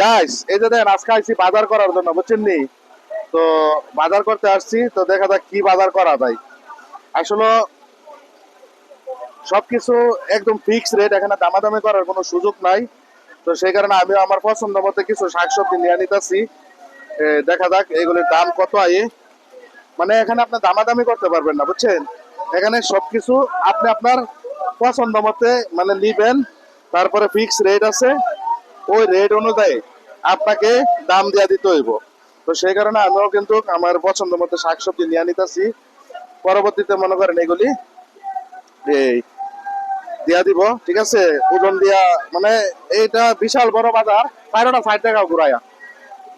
Guys এই যে দেখেন, আজকে আইছি বাজার করার জন্য, বুঝছেন নি? তো বাজার করতে আসছি, তো দেখা যাক কি বাজার করা যায়। আসলে সবকিছু একদম ফিক্স রেট এখানে দামাদামি করার কোনো সুযোগ নাই। তো সেই কারণে আমি আমার পছন্দ মতো কিছু শাকসবজি নিয়ে নিতেছি দেখা যাক এগুলির দাম কত আয়ে। মানে এখানে আপনি দামাদামি করতে পারবেন না, বুঝছেন? এখানে সবকিছু আপনি আপনার পছন্দ মতে মানে নিবেন, তারপরে ফিক্স রেট আছে। ওই রেট অনুযায়ী আপনাকে দাম দিয়া দিতে হইব। তো সেই কারণে আমিও কিন্তু আমার পছন্দ মতো শাকসবজি নিয়ে নিতেছি। পরবর্তীতে মনে করেন এগুলি এই দিয়া দিব, ঠিক আছে? ওজন দিয়া মানে এইটা বিশাল বড় বাজার চারোটা ষাট টাকা ঘুরাইয়া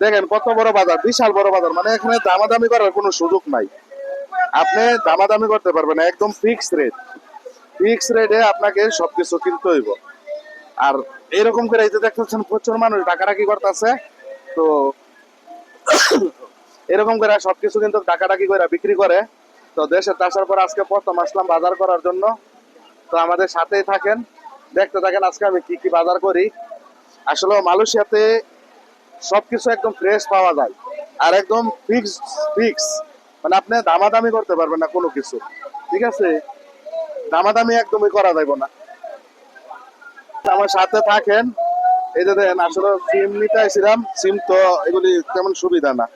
দেখেন কত বড় বাজার, বিশাল বড় বাজার মানে এখানে দামাদামি করার কোনো সুযোগ নাই। আপনি দামাদামি করতে পারবেন একদম ফিক্স রেট ফিক্স রেটে আপনাকে সবকিছু কিনতে হইব। আর এরকম করে এই যে দেখতেছেন প্রচুর মানুষ ডাকাডাকি করতেছে। তো এরকম করে সবকিছু কিন্তু ডাকাডাকি করে বিক্রি করে। তো দেশে আসার পর আজকে প্রথম আসলাম বাজার করার জন্য। তো আমাদের সাথেই থাকেন। দেখতে থাকেন আজকে আমি কি কি বাজার করি। আসলে মালয়েশিয়াতে সবকিছু একদম ফ্রেশ পাওয়া যায়। আর একদম ফিক্স ফিক্স মানে আপনি দামাদামি করতে পারবেন না কোনো কিছু। ঠিক আছে? দামাদামি একদমই করা যাইব না। আমার সাথে থাকেন। এই যে দেখেন, আসলে সিম নিতে সিম তো এগুলি তেমন সুবিধা না।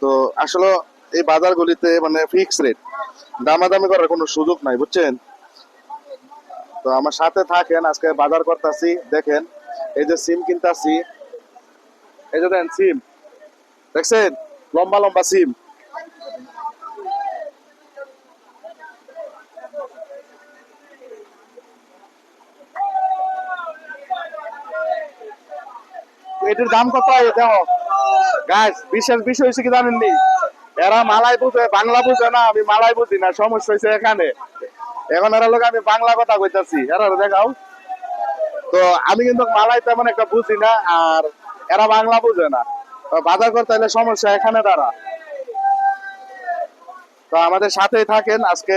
তো আসলে এই বাজারগুলিতে মানে ফিক্স রেট দামাদামি করার কোনো সুযোগ নাই, বুঝছেন? তো আমার সাথে থাকেন, আজকে বাজার করতেছি, দেখেন, এই যে সিম কিনতাছি, এই যে দেখেন, সিম, দেখছেন? লম্বা লম্বা সিম। এটির দাম কত গাছ বিশেষ বিষয় হয়েছে কি জানেননি? এরা মালাই বুঝে, বাংলা বুঝে না, আমি মালাই বুঝি না, সমস্যা হয়েছে এখানে। এখন এরা লোক, আমি বাংলা কথা কইতাছি। এরা দেখাও। তো আমি কিন্তু মালাই তেমন একটা বুঝি না, আর এরা বাংলা বুঝে না। বাজার করতে হলে সমস্যা এখানে দাঁড়া। তো আমাদের সাথেই থাকেন, আজকে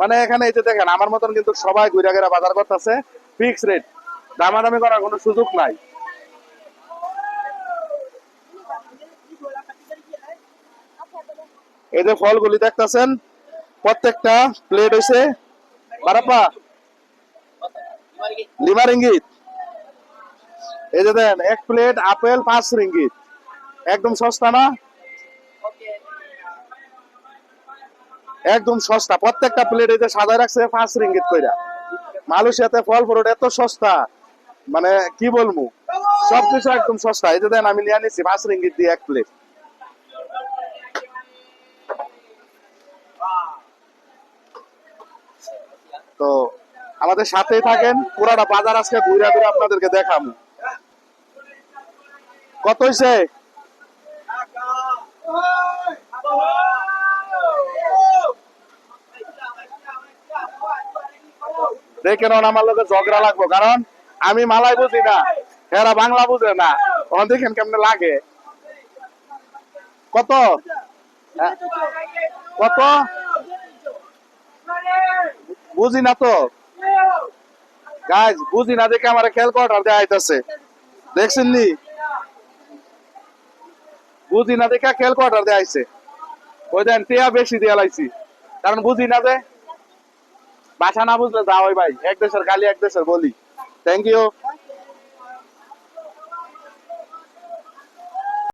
মানে এখানে এই যে দেখেন, আমার মতন কিন্তু সবাই ঘুরে ঘুরে বাজার করতেছে। ফিক্স রেট দামাদামি করার কোনো সুযোগ নাই। এই যে ফলগুলি দেখতেছেন, প্রত্যেকটা প্লেট হয়েছে বারাপা লিমা রিঙ্গিত এই যে দেন, এক প্লেট আপেল, পাঁচ রিঙ্গিত। একদম সস্তা না? একদম সস্তা। প্রত্যেকটা প্লেট এই যে সাজায় রাখছে পাঁচ রিঙ্গিত কইরা। মালয়েশিয়াতে ফল ফ্রুট এত সস্তা মানে কি বলব? সবকিছু একদম সস্তা। এই যে দেন, আমি নিয়ে নিছি পাঁচ রিঙ্গিত দিয়ে এক প্লেট তো আমাদের সাথেই থাকেন। পুরাটা বাজার আজকে ঘুরে ঘুরে আপনাদেরকে দেখাবো। কত হয়েছে দেখে নন, আমার লোকের ঝগড়া লাগবো, কারণ আমি মালাই বুঝি না এরা বাংলা বুঝে না। ওখান দেখেন কেমনে লাগে। কত? হ্যাঁ? কত? বুঝি না তো? গাছ বুঝি না দেখে আমার খেয়াল কোয়ার্টার দেওয়া আইতাছে দেখছেন নি বুঝি না দেখে খেয়াল কোয়ার্টার দেওয়া আইছে ওই দেন, টিয়া বেশি দিয়া লাইছি। কারণ বুঝি না যে, বাসা না বুঝলে যা ওই ভাই। এক দেশের গালি এক দেশের বলি। Thank you